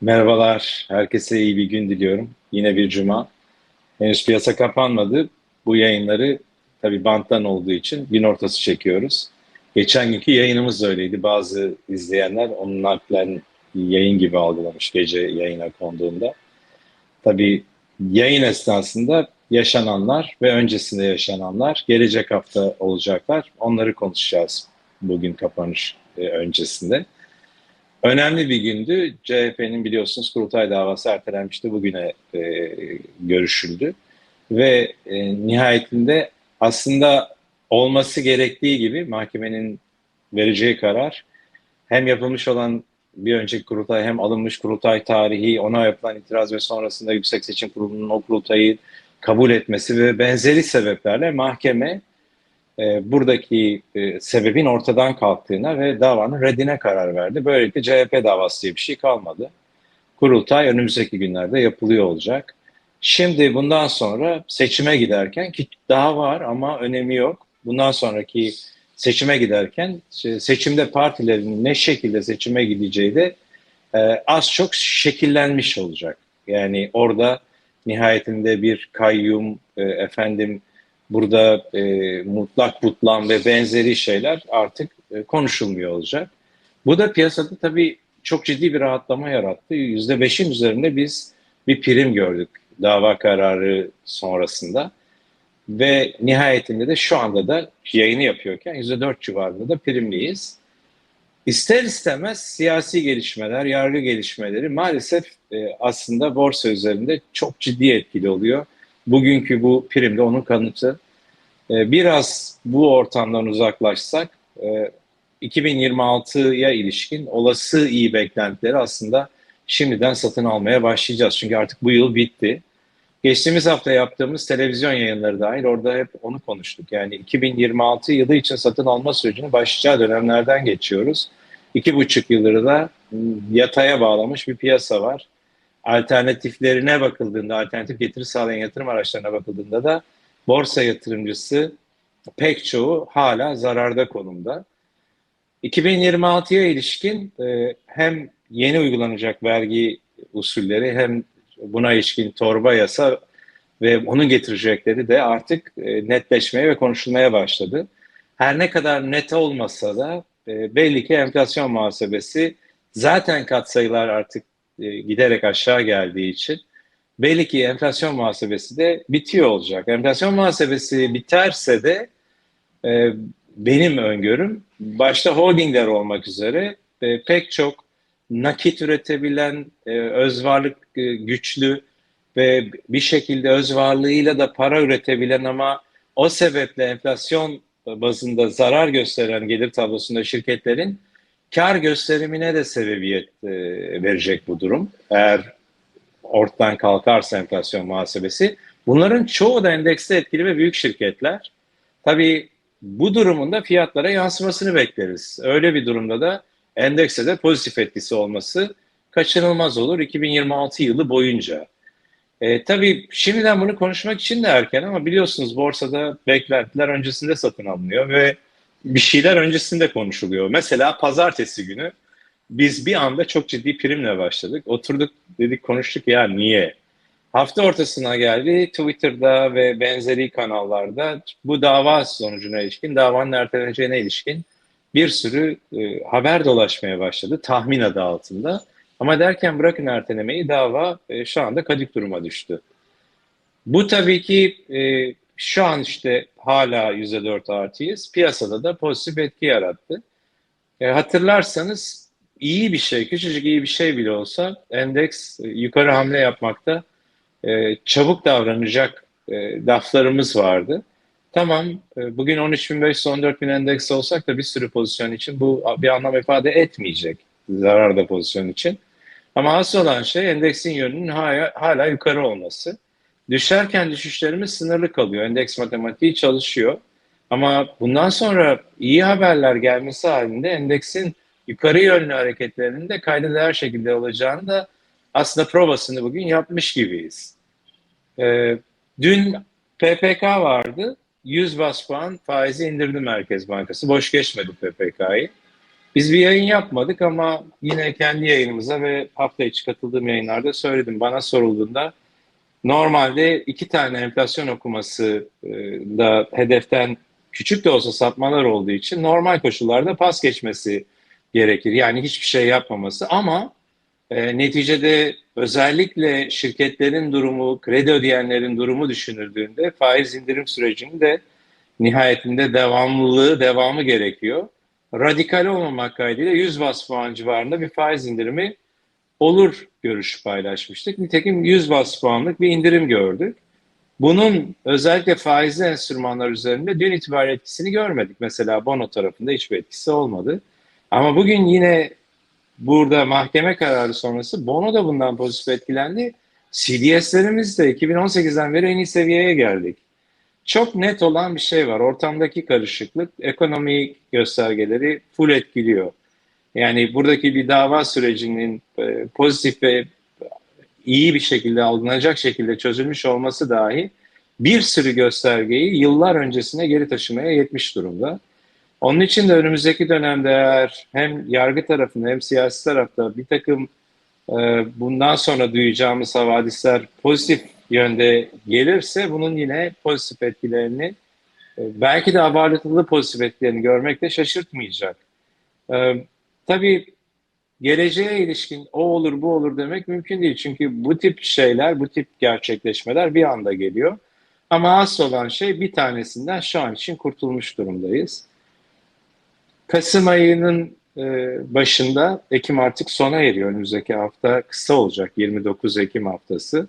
Merhabalar, herkese iyi bir gün diliyorum. Yine bir cuma. Henüz piyasa kapanmadı. Bu yayınları tabii banttan olduğu için gün ortası çekiyoruz. Geçen günkü yayınımız da öyleydi. Bazı izleyenler onun naklen yayın gibi algılamış gece yayına konduğunda. Tabii yayın esnasında yaşananlar ve öncesinde yaşananlar gelecek hafta olacaklar. Onları konuşacağız bugün kapanış e, öncesinde. Önemli bir gündü. CHP'nin biliyorsunuz kurultay davası ertelenmişti. Bugüne e, görüşüldü. Ve e, nihayetinde aslında olması gerektiği gibi mahkemenin vereceği karar hem yapılmış olan bir önceki kurultay hem alınmış kurultay tarihi, ona yapılan itiraz ve sonrasında Yüksek Seçim Kurulu'nun o kurultayı kabul etmesi ve benzeri sebeplerle mahkeme e, buradaki e, sebebin ortadan kalktığına ve davanın reddine karar verdi. Böylelikle CHP davası diye bir şey kalmadı. Kurultay önümüzdeki günlerde yapılıyor olacak. Şimdi bundan sonra seçime giderken ki daha var ama önemi yok. Bundan sonraki seçime giderken seçimde partilerin ne şekilde seçime gideceği de e, az çok şekillenmiş olacak. Yani orada nihayetinde bir kayyum, e, efendim burada e, mutlak butlan ve benzeri şeyler artık e, konuşulmuyor olacak. Bu da piyasada tabii çok ciddi bir rahatlama yarattı. %5'in üzerinde biz bir prim gördük dava kararı sonrasında. Ve nihayetinde de şu anda da yayını yapıyorken %4 civarında da primliyiz. İster istemez siyasi gelişmeler, yargı gelişmeleri maalesef e, aslında borsa üzerinde çok ciddi etkili oluyor. Bugünkü bu prim de onun kanıtı. E, biraz bu ortamdan uzaklaşsak e, 2026'ya ilişkin olası iyi beklentileri aslında şimdiden satın almaya başlayacağız. Çünkü artık bu yıl bitti. Geçtiğimiz hafta yaptığımız televizyon yayınları dahil orada hep onu konuştuk. Yani 2026 yılı için satın alma sürecini başlayacağı dönemlerden geçiyoruz. İki buçuk yıldır da yataya bağlamış bir piyasa var. Alternatiflerine bakıldığında, alternatif getiri sağlayan yatırım araçlarına bakıldığında da borsa yatırımcısı pek çoğu hala zararda konumda. 2026'ya ilişkin e, hem yeni uygulanacak vergi usulleri hem buna ilişkin torba yasa ve onun getirecekleri de artık e, netleşmeye ve konuşulmaya başladı. Her ne kadar net olmasa da e, belli ki enflasyon muhasebesi zaten katsayılar artık e, giderek aşağı geldiği için belli ki enflasyon muhasebesi de bitiyor olacak. Enflasyon muhasebesi biterse de benim öngörüm başta holdingler olmak üzere pek çok nakit üretebilen, e, öz varlık e, güçlü ve bir şekilde öz varlığıyla da para üretebilen ama o sebeple enflasyon bazında zarar gösteren gelir tablosunda şirketlerin kar gösterimine de sebebiyet e, verecek bu durum. Eğer ortadan kalkarsa enflasyon muhasebesi. Bunların çoğu da endekste etkili ve büyük şirketler. Tabii bu durumunda fiyatlara yansımasını bekleriz. Öyle bir durumda da endekse de pozitif etkisi olması kaçınılmaz olur 2026 yılı boyunca. E, tabii şimdiden bunu konuşmak için de erken ama biliyorsunuz borsada beklentiler öncesinde satın alınıyor ve bir şeyler öncesinde konuşuluyor. Mesela pazartesi günü biz bir anda çok ciddi primle başladık. Oturduk dedik konuştuk ya niye? Hafta ortasına geldi Twitter'da ve benzeri kanallarda bu dava sonucuna ilişkin, davanın erteleneceğine ilişkin bir sürü e, haber dolaşmaya başladı tahmin adı altında. Ama derken bırakın ertelemeyi dava e, şu anda kadık duruma düştü. Bu tabii ki e, şu an işte hala %4 artıyız. Piyasada da pozitif etki yarattı. E, hatırlarsanız iyi bir şey, küçücük iyi bir şey bile olsa endeks yukarı hamle yapmakta e, çabuk davranacak e, laflarımız vardı. Tamam e, bugün 13.500-14.000 endeks olsak da bir sürü pozisyon için bu bir anlam ifade etmeyecek zararda pozisyon için. Ama asıl olan şey endeksin yönünün hala, hala yukarı olması. Düşerken düşüşlerimiz sınırlı kalıyor. Endeks matematiği çalışıyor. Ama bundan sonra iyi haberler gelmesi halinde endeksin yukarı yönlü hareketlerinin de kayda değer şekilde olacağını da aslında provasını bugün yapmış gibiyiz. Ee, dün PPK vardı. 100 bas puan faizi indirdi Merkez Bankası. Boş geçmedi PPK'yı. Biz bir yayın yapmadık ama yine kendi yayınımıza ve hafta içi katıldığım yayınlarda söyledim. Bana sorulduğunda normalde iki tane enflasyon okuması e, da hedeften küçük de olsa sapmalar olduğu için normal koşullarda pas geçmesi gerekir. Yani hiçbir şey yapmaması ama e, neticede özellikle şirketlerin durumu, kredi ödeyenlerin durumu düşünüldüğünde faiz indirim sürecinin de nihayetinde devamlılığı, devamı gerekiyor. Radikal olmamak kaydıyla 100 bas puan civarında bir faiz indirimi olur görüşü paylaşmıştık. Nitekim 100 bas puanlık bir indirim gördük. Bunun özellikle faizli enstrümanlar üzerinde dün itibariyle etkisini görmedik. Mesela bono tarafında hiçbir etkisi olmadı. Ama bugün yine burada mahkeme kararı sonrası bono da bundan pozitif etkilendi. CDS'lerimiz de 2018'den beri en iyi seviyeye geldik. Çok net olan bir şey var. Ortamdaki karışıklık ekonomik göstergeleri full etkiliyor. Yani buradaki bir dava sürecinin e, pozitif ve iyi bir şekilde algılanacak şekilde çözülmüş olması dahi bir sürü göstergeyi yıllar öncesine geri taşımaya yetmiş durumda. Onun için de önümüzdeki dönemde eğer hem yargı tarafında hem siyasi tarafta bir takım e, bundan sonra duyacağımız havadisler pozitif yönde gelirse bunun yine pozitif etkilerini e, belki de abartılı pozitif etkilerini görmek de şaşırtmayacak. E, tabii geleceğe ilişkin o olur bu olur demek mümkün değil. Çünkü bu tip şeyler, bu tip gerçekleşmeler bir anda geliyor. Ama asıl olan şey bir tanesinden şu an için kurtulmuş durumdayız. Kasım ayının e, başında Ekim artık sona eriyor. Önümüzdeki hafta kısa olacak 29 Ekim haftası.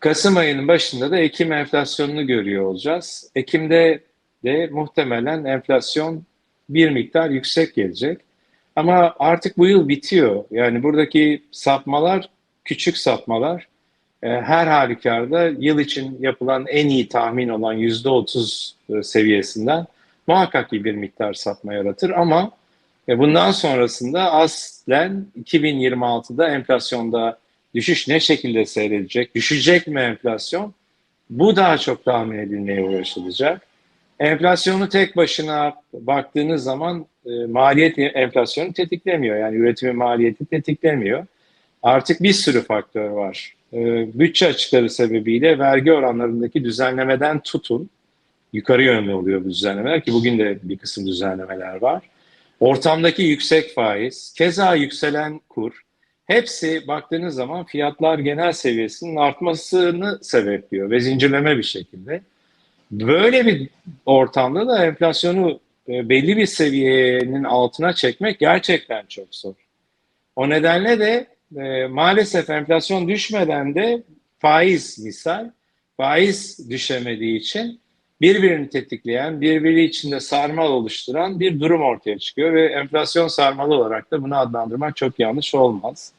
Kasım ayının başında da Ekim enflasyonunu görüyor olacağız. Ekim'de de muhtemelen enflasyon bir miktar yüksek gelecek. Ama artık bu yıl bitiyor. Yani buradaki sapmalar küçük sapmalar. Ee, her halükarda yıl için yapılan en iyi tahmin olan %30 e, seviyesinden muhakkak ki bir miktar sapma yaratır ama e, bundan sonrasında aslen 2026'da enflasyonda düşüş ne şekilde seyredecek? Düşecek mi enflasyon? Bu daha çok tahmin edilmeye uğraşılacak. Enflasyonu tek başına baktığınız zaman e, maliyet enflasyonu tetiklemiyor. Yani üretimin maliyeti tetiklemiyor. Artık bir sürü faktör var. E, bütçe açıkları sebebiyle vergi oranlarındaki düzenlemeden tutun. Yukarı yönlü oluyor bu düzenlemeler ki bugün de bir kısım düzenlemeler var. Ortamdaki yüksek faiz, keza yükselen kur, hepsi baktığınız zaman fiyatlar genel seviyesinin artmasını sebepliyor ve zincirleme bir şekilde. Böyle bir ortamda da enflasyonu e, belli bir seviyenin altına çekmek gerçekten çok zor. O nedenle de e, maalesef enflasyon düşmeden de faiz misal faiz düşemediği için birbirini tetikleyen, birbiri içinde sarmal oluşturan bir durum ortaya çıkıyor ve enflasyon sarmalı olarak da bunu adlandırmak çok yanlış olmaz.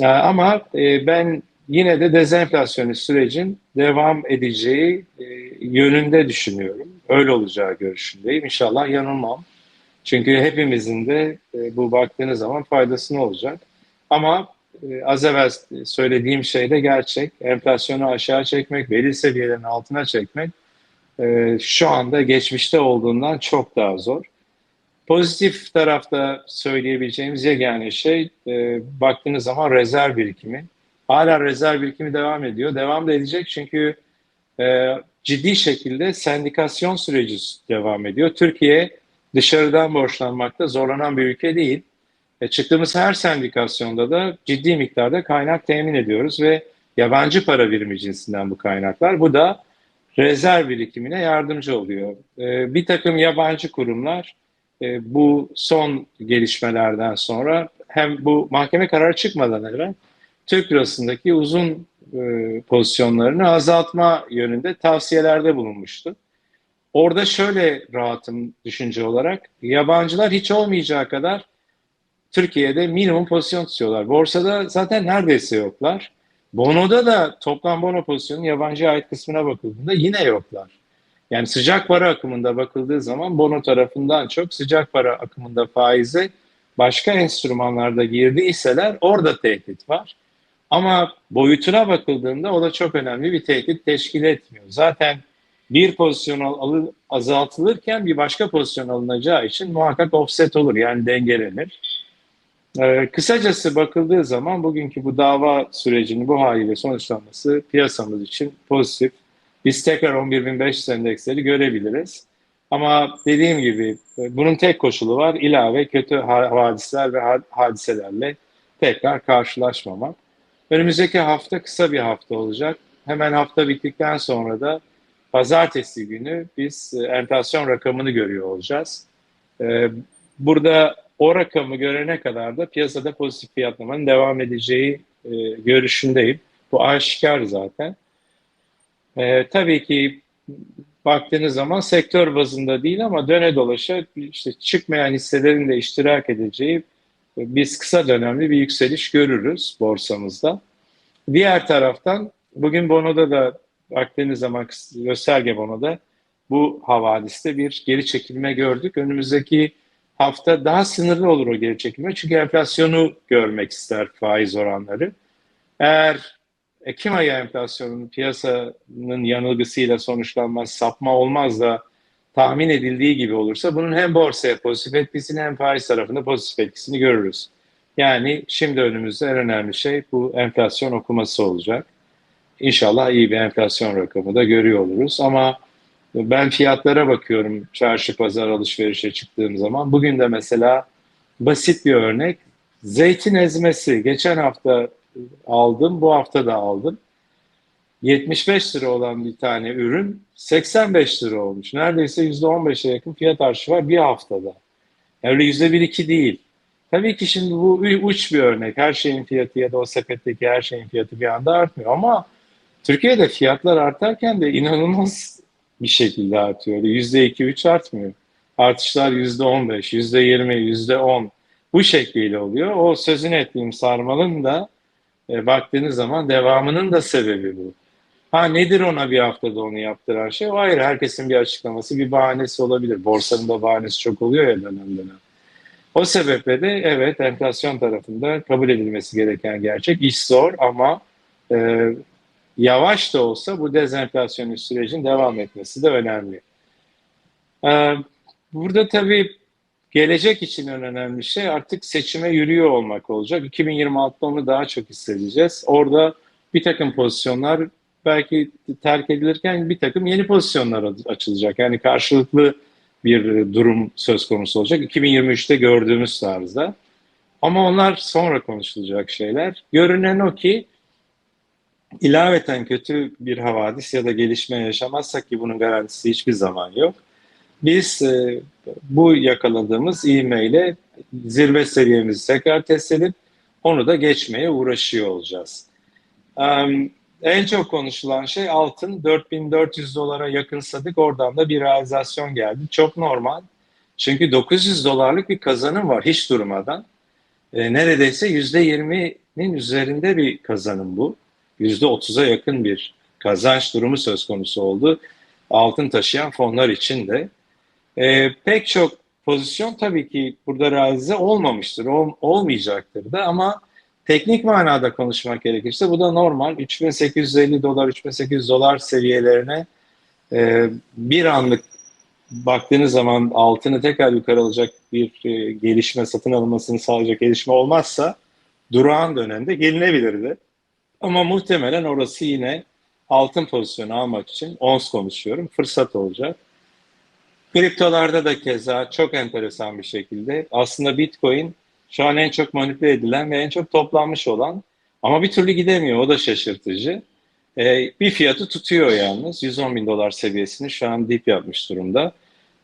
E, ama e, ben yine de dezenflasyonist sürecin devam edeceği e, yönünde düşünüyorum. Öyle olacağı görüşündeyim. İnşallah yanılmam. Çünkü hepimizin de e, bu baktığınız zaman faydasını olacak. Ama e, az evvel söylediğim şey de gerçek. Enflasyonu aşağı çekmek, belli seviyelerin altına çekmek şu anda geçmişte olduğundan çok daha zor. Pozitif tarafta söyleyebileceğimiz yegane şey baktığınız zaman rezerv birikimi. Hala rezerv birikimi devam ediyor. Devam da edecek çünkü e, ciddi şekilde sendikasyon süreci devam ediyor. Türkiye dışarıdan borçlanmakta zorlanan bir ülke değil. E, çıktığımız her sendikasyonda da ciddi miktarda kaynak temin ediyoruz ve yabancı para birimi cinsinden bu kaynaklar. Bu da rezerv birikimine yardımcı oluyor. E, bir takım yabancı kurumlar e, bu son gelişmelerden sonra hem bu mahkeme kararı çıkmadan evvel Türk lirasındaki uzun e, pozisyonlarını azaltma yönünde tavsiyelerde bulunmuştu. Orada şöyle rahatım düşünce olarak yabancılar hiç olmayacağı kadar Türkiye'de minimum pozisyon tutuyorlar. Borsada zaten neredeyse yoklar. Bono'da da toplam bono pozisyonun yabancıya ait kısmına bakıldığında yine yoklar. Yani sıcak para akımında bakıldığı zaman bono tarafından çok sıcak para akımında faize başka enstrümanlarda girdiyseler orada tehdit var. Ama boyutuna bakıldığında o da çok önemli bir tehdit teşkil etmiyor. Zaten bir pozisyon azaltılırken bir başka pozisyon alınacağı için muhakkak offset olur yani dengelenir. Ee, kısacası bakıldığı zaman bugünkü bu dava sürecinin bu haliyle sonuçlanması piyasamız için pozitif. Biz tekrar 11.500 endeksleri görebiliriz. Ama dediğim gibi e, bunun tek koşulu var ilave kötü hadisler ve hadiselerle tekrar karşılaşmamak. Önümüzdeki hafta kısa bir hafta olacak. Hemen hafta bittikten sonra da pazartesi günü biz e, enflasyon rakamını görüyor olacağız. E, burada o rakamı görene kadar da piyasada pozitif fiyatlamanın devam edeceği e, görüşündeyim. Bu aşikar zaten. Tabii ki baktığınız zaman sektör bazında değil ama döne dolaşa işte çıkmayan hisselerin de iştirak edeceği biz kısa dönemli bir yükseliş görürüz borsamızda. Diğer taraftan bugün bonoda da baktığınız zaman gösterge bonoda bu havadiste bir geri çekilme gördük. Önümüzdeki hafta daha sınırlı olur o geri çekilme. Çünkü enflasyonu görmek ister faiz oranları. Eğer Ekim ayı enflasyonun piyasanın yanılgısıyla sonuçlanmaz, sapma olmaz da tahmin edildiği gibi olursa bunun hem borsaya pozitif etkisini hem faiz tarafında pozitif etkisini görürüz. Yani şimdi önümüzde en önemli şey bu enflasyon okuması olacak. İnşallah iyi bir enflasyon rakamı da görüyor oluruz ama ben fiyatlara bakıyorum çarşı pazar alışverişe çıktığım zaman. Bugün de mesela basit bir örnek zeytin ezmesi geçen hafta aldım bu hafta da aldım. 75 lira olan bir tane ürün 85 lira olmuş. Neredeyse %15'e yakın fiyat artışı var bir haftada. Yani öyle %1-2 değil. Tabii ki şimdi bu uç bir örnek. Her şeyin fiyatı ya da o sepetteki her şeyin fiyatı bir anda artmıyor. Ama Türkiye'de fiyatlar artarken de inanılmaz bir şekilde artıyor. %2-3 artmıyor. Artışlar %15, %20, %10 bu şekliyle oluyor. O sözünü ettiğim sarmalın da e, baktığınız zaman devamının da sebebi bu. Ha nedir ona bir haftada onu yaptıran şey? Ayrı. Herkesin bir açıklaması, bir bahanesi olabilir. Borsanın da bahanesi çok oluyor ya dönem dönem. O sebeple de evet enflasyon tarafında kabul edilmesi gereken gerçek. İş zor ama e, yavaş da olsa bu dezenflasyon sürecin devam etmesi de önemli. E, burada tabii gelecek için en önemli şey artık seçime yürüyor olmak olacak. 2026'da onu daha çok hissedeceğiz. Orada bir takım pozisyonlar belki terk edilirken bir takım yeni pozisyonlar açılacak. Yani karşılıklı bir durum söz konusu olacak. 2023'te gördüğümüz tarzda. Ama onlar sonra konuşulacak şeyler. Görünen o ki ilaveten kötü bir havadis ya da gelişme yaşamazsak ki bunun garantisi hiçbir zaman yok. Biz e, bu yakaladığımız ivmeyle zirve seviyemizi tekrar test edip onu da geçmeye uğraşıyor olacağız. Um, en çok konuşulan şey altın 4400 dolara yakınsadık oradan da bir realizasyon geldi. Çok normal. Çünkü 900 dolarlık bir kazanım var hiç durmadan. E, neredeyse %20'nin üzerinde bir kazanım bu. %30'a yakın bir kazanç durumu söz konusu oldu. Altın taşıyan fonlar için de. E, pek çok pozisyon tabii ki burada realize olmamıştır, ol, olmayacaktır da ama Teknik manada konuşmak gerekirse bu da normal. 3850 dolar, 3800 dolar seviyelerine e, bir anlık baktığınız zaman altını tekrar yukarı alacak bir e, gelişme, satın alınmasını sağlayacak gelişme olmazsa durağan dönemde gelinebilirdi. Ama muhtemelen orası yine altın pozisyonu almak için ons konuşuyorum. Fırsat olacak. Kriptolarda da keza çok enteresan bir şekilde aslında Bitcoin şu an en çok manipüle edilen ve en çok toplanmış olan ama bir türlü gidemiyor. O da şaşırtıcı. Ee, bir fiyatı tutuyor yalnız. 110 bin dolar seviyesini şu an dip yapmış durumda.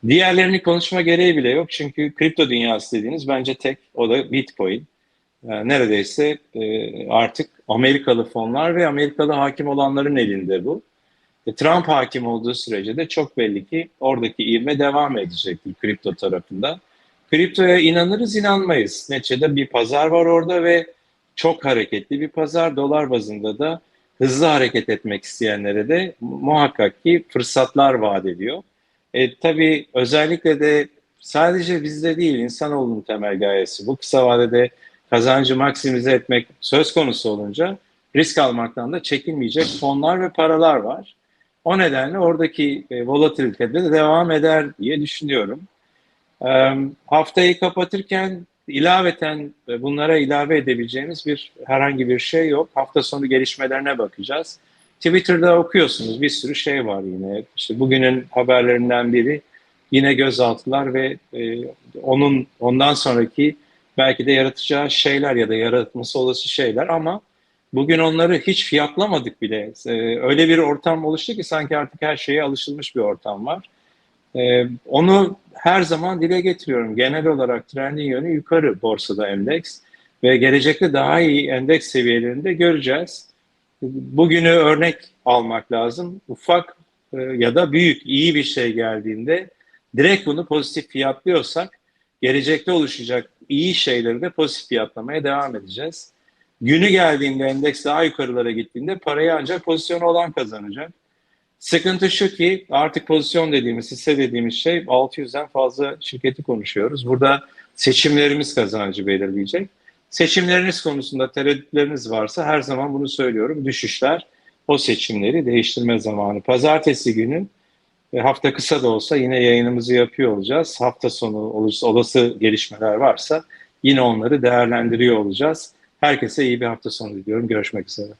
Diğerlerini konuşma gereği bile yok. Çünkü kripto dünyası dediğiniz bence tek. O da Bitcoin. Ee, neredeyse e, artık Amerikalı fonlar ve Amerikalı hakim olanların elinde bu. E, Trump hakim olduğu sürece de çok belli ki oradaki ivme devam edecektir kripto tarafında. Kriptoya inanırız inanmayız. Neticede bir pazar var orada ve çok hareketli bir pazar. Dolar bazında da hızlı hareket etmek isteyenlere de muhakkak ki fırsatlar vaat ediyor. E, tabii özellikle de sadece bizde değil insanoğlunun temel gayesi bu kısa vadede kazancı maksimize etmek söz konusu olunca risk almaktan da çekinmeyecek fonlar ve paralar var. O nedenle oradaki e, volatilite de devam eder diye düşünüyorum. Haftayı kapatırken ilaveten bunlara ilave edebileceğimiz bir herhangi bir şey yok. Hafta sonu gelişmelerine bakacağız. Twitter'da okuyorsunuz bir sürü şey var yine. İşte bugünün haberlerinden biri yine gözaltılar ve e, onun ondan sonraki belki de yaratacağı şeyler ya da yaratması olası şeyler ama bugün onları hiç fiyatlamadık bile. E, öyle bir ortam oluştu ki sanki artık her şeye alışılmış bir ortam var. E, onu her zaman dile getiriyorum. Genel olarak trendin yönü yukarı borsada endeks ve gelecekte daha iyi endeks seviyelerinde göreceğiz. Bugünü örnek almak lazım. Ufak e, ya da büyük iyi bir şey geldiğinde direkt bunu pozitif fiyatlıyorsak gelecekte oluşacak iyi şeyleri de pozitif fiyatlamaya devam edeceğiz. Günü geldiğinde endeks daha yukarılara gittiğinde parayı ancak pozisyonu olan kazanacak. Sıkıntı şu ki artık pozisyon dediğimiz, hisse dediğimiz şey 600'den fazla şirketi konuşuyoruz. Burada seçimlerimiz kazancı belirleyecek. Seçimleriniz konusunda tereddütleriniz varsa her zaman bunu söylüyorum. Düşüşler o seçimleri değiştirme zamanı. Pazartesi günü e, hafta kısa da olsa yine yayınımızı yapıyor olacağız. Hafta sonu olursa olası gelişmeler varsa yine onları değerlendiriyor olacağız. Herkese iyi bir hafta sonu diliyorum. Görüşmek üzere.